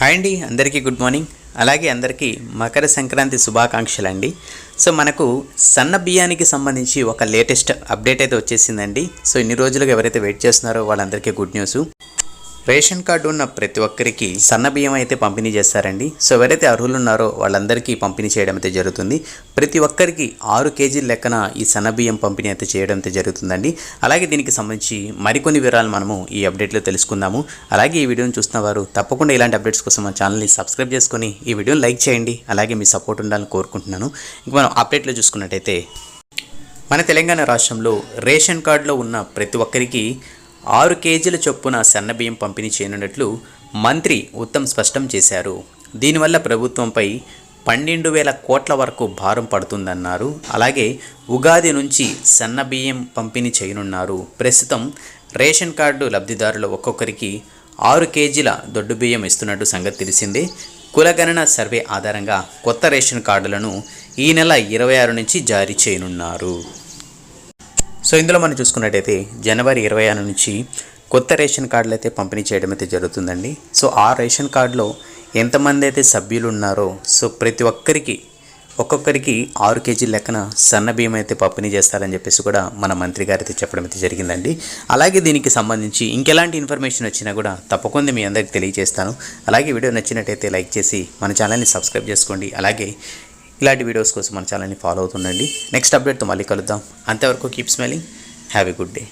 Hi అండి అందరికీ good morning అలాగే అందరికీ మకర సంక్రాంతి శుభాకాంక్షలు అండి సో మనకు సన్న బియ్యానికి సంబంధించి ఒక లేటెస్ట్ అప్డేట్ అయితే వచ్చేసిందండి. సో ఇన్ని రోజులుగా ఎవరైతే వెయిట్ చేస్తున్నారో వాళ్ళందరికీ గుడ్ న్యూస్ రేషన్ కార్డు ఉన్న ప్రతి ఒక్కరికి సన్న బియ్యం అయితే పంపిణీ చేస్తారండి. సో ఎవరైతే అర్హులు ఉన్నారో వాళ్ళందరికీ పంపిణీ చేయడం అయితే జరుగుతుంది. ప్రతి ఒక్కరికి ఆరు కేజీల లెక్కన ఈ సన్న బియ్యం పంపిణీ అయితే చేయడం అయితే జరుగుతుందండి. అలాగే దీనికి సంబంధించి మరికొన్ని వివరాలు మనము ఈ అప్డేట్లో తెలుసుకుందాము. అలాగే ఈ వీడియోని చూస్తున్న వారు తప్పకుండా ఇలాంటి అప్డేట్స్ కోసం మన ఛానల్ని సబ్స్క్రైబ్ చేసుకొని ఈ వీడియోని లైక్ చేయండి. అలాగే మీ సపోర్ట్ ఉండాలని కోరుకుంటున్నాను. ఇంక మనం అప్డేట్లో చూసుకున్నట్టయితే మన తెలంగాణ రాష్ట్రంలో రేషన్ కార్డులో ఉన్న ప్రతి ఒక్కరికి ఆరు కేజీల చొప్పున సన్నబియ్యం పంపిణీ చేయనున్నట్లు మంత్రి ఉత్తమ్ స్పష్టం చేశారు. దీనివల్ల ప్రభుత్వంపై పన్నెండు వేల కోట్ల వరకు భారం పడుతుందన్నారు. అలాగే ఉగాది నుంచి సన్నబియ్యం పంపిణీ చేయనున్నారు. ప్రస్తుతం రేషన్ కార్డు లబ్ధిదారులు ఒక్కొక్కరికి ఆరు కేజీల దొడ్డు బియ్యం ఇస్తున్నట్టు సంగతి తెలిసిందే. కులగణన సర్వే ఆధారంగా కొత్త రేషన్ కార్డులను ఈ నెల ఇరవై ఆరు నుంచి జారీ చేయనున్నారు. సో ఇందులో మనం చూసుకున్నట్టయితే జనవరి ఇరవై ఆరు నుంచి కొత్త రేషన్ కార్డులు అయితే పంపిణీ చేయడం అయితే జరుగుతుందండి. సో ఆ రేషన్ కార్డులో ఎంతమంది అయితే సభ్యులు ఉన్నారో సో ప్రతి ఒక్కరికి ఒక్కొక్కరికి ఆరు కేజీల లెక్కన సన్న బియ్యం అయితే పంపిణీ చేస్తారని చెప్పేసి కూడా మన మంత్రి గారు అయితే చెప్పడం అయితే జరిగిందండి. అలాగే దీనికి సంబంధించి ఇంకెలాంటి ఇన్ఫర్మేషన్ వచ్చినా కూడా తప్పకుండా మీ అందరికి తెలియజేస్తాను. అలాగే వీడియో నచ్చినట్టయితే లైక్ చేసి మన ఛానల్ని సబ్స్క్రైబ్ చేసుకోండి. అలాగే ఇలాంటి వీడియోస్ కోసం మన ఛానల్ని ఫాలో అవుతుండండి. నెక్స్ట్ అప్డేట్తో మళ్ళీ కలుద్దాం. అంతవరకు keep smiling have a good day